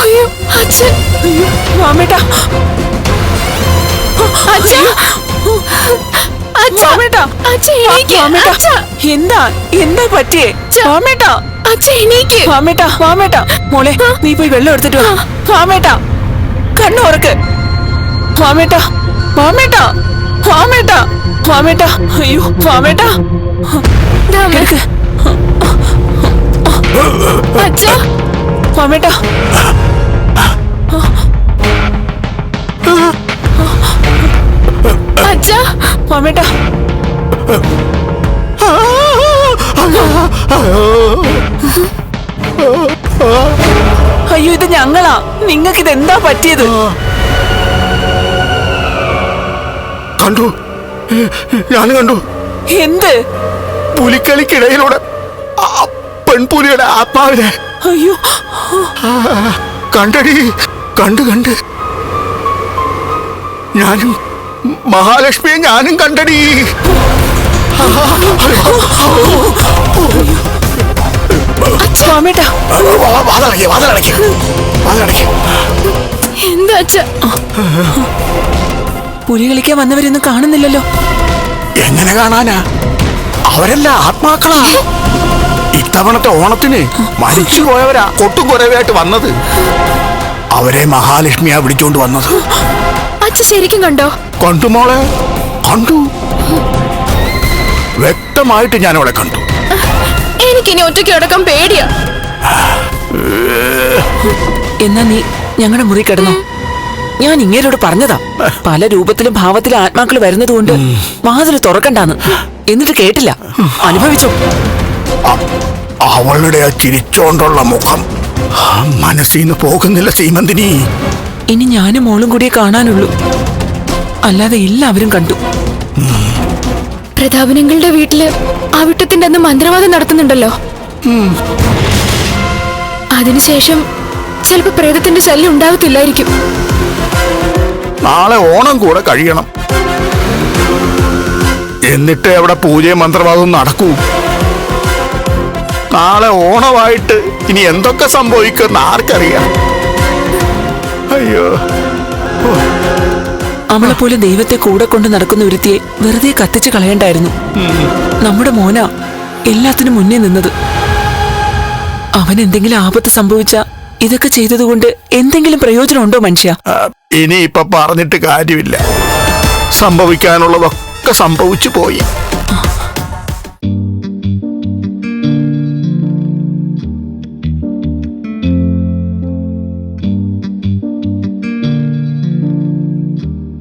അയ്യോ അച്ഛൻ. അയ്യോ മാമേട്ടാ. എന്താ എന്താ പറ്റിയേ? മാമേട്ടാ. മാമേട്ടാ മാമേട്ടാ. മോളെ നീ പോയി വെള്ളം എടുത്തിട്ട് വാ. മാമേട്ടാ കണ്ണു ഉറക്ക്. മാമേട്ടാ മാമേട്ടാ മാമേട്ടാ മാമേട്ടാ. അയ്യോ മാമേട്ടാ. മാമേട്ടാ. അച്ഛ മാമേട്ടാ. അയ്യോ ഇത് ഞങ്ങളാ. നിങ്ങൾക്ക് ഇത് എന്താ പറ്റിയത്? കണ്ടു. ഞാൻ കണ്ടു. എന്ത്? പുലിക്കളിക്കിടയിലൂടെ പെൺപുലിയുടെ ആത്മാവിനെ. അയ്യോ. കണ്ടടി. കണ്ടു കണ്ട്. ഞാനും മഹാലക്ഷ്മിയെ ഞാനും കണ്ടടി. എന്താ പുലി കളിക്കാൻ വന്നവരൊന്നും കാണുന്നില്ലല്ലോ. എങ്ങനെ കാണാനാ? അവരല്ല ആത്മാക്കളാ. ഇത്തവണത്തെ ഓണത്തിന് മരിച്ചു പോയവരാ. കൊട്ടും കുറവായിട്ട് വന്നത്. അവരെ മഹാലക്ഷ്മിയാ വിളിച്ചോണ്ട് വന്നത്. അച്ഛ ശരിക്കും കണ്ടോ? കണ്ടു മോളെ കണ്ടു. വ്യക്തമായിട്ട് ഞാൻ അവളെ കണ്ടു. എനിക്കിനി ഒറ്റയ്ക്ക് അടക്കം പേടിയാ. എന്നാ നീ ഞങ്ങളുടെ മുറി കിടന്നോ. ഞാൻ ഇങ്ങേരോട് പറഞ്ഞതാ പല രൂപത്തിലും ഭാവത്തിലും ആത്മാക്കൾ വരുന്നതുകൊണ്ട് വാതിൽ തുറക്കണ്ടാന്ന്. എന്നിട്ട് കേട്ടില്ല. അനുഭവിച്ചോ? അവളുടെ ആ ചിരിച്ചോണ്ടുള്ള മുഖം ആ മനസ്സിൽ നിന്ന് പോകുന്നില്ല സീമന്തിനി. ഇനി ഞാനും മോളും കൂടിയേ കാണാനുള്ളൂ. അല്ലാതെ എല്ലാവരും കണ്ടു. പ്രതാപനങ്ങളുടെ വീട്ടിൽ അവിട്ടത്തിന്റെ അന്ന് മന്ത്രവാദം നടത്തുന്നുണ്ടല്ലോ. അതിനുശേഷം ചിലപ്പോ പ്രേതത്തിന്റെ ശല്യം ഉണ്ടാവത്തില്ലായിരിക്കും നാളെ ഓണം കൂടെ കഴിയണം. എന്നിട്ട് അവിടെ പൂജയും മന്ത്രവാദവും നടക്കൂ. നാളെ ഓണമായിട്ട് ഇനി എന്തൊക്കെ സംഭവിക്കുമെന്ന് ആർക്കറിയാം. അയ്യോ. അവളെ പോലെ ദൈവത്തെ കൂടെ കൊണ്ട് നടക്കുന്ന ഒരുത്തിയെ വെറുതെ കത്തിച്ചു കളയണ്ടായിരുന്നു. നമ്മുടെ മോന എല്ലാത്തിനും മുന്നേ നിന്നത്. അവൻ എന്തെങ്കിലും ആപത്ത് സംഭവിച്ച ഇതൊക്കെ ചെയ്തതുകൊണ്ട് എന്തെങ്കിലും പ്രയോജനമുണ്ടോ മനുഷ്യ? ഇനി ഇപ്പൊ പറഞ്ഞിട്ട് കാര്യമില്ല. സംഭവിക്കാനുള്ളതൊക്കെ സംഭവിച്ചു പോയി.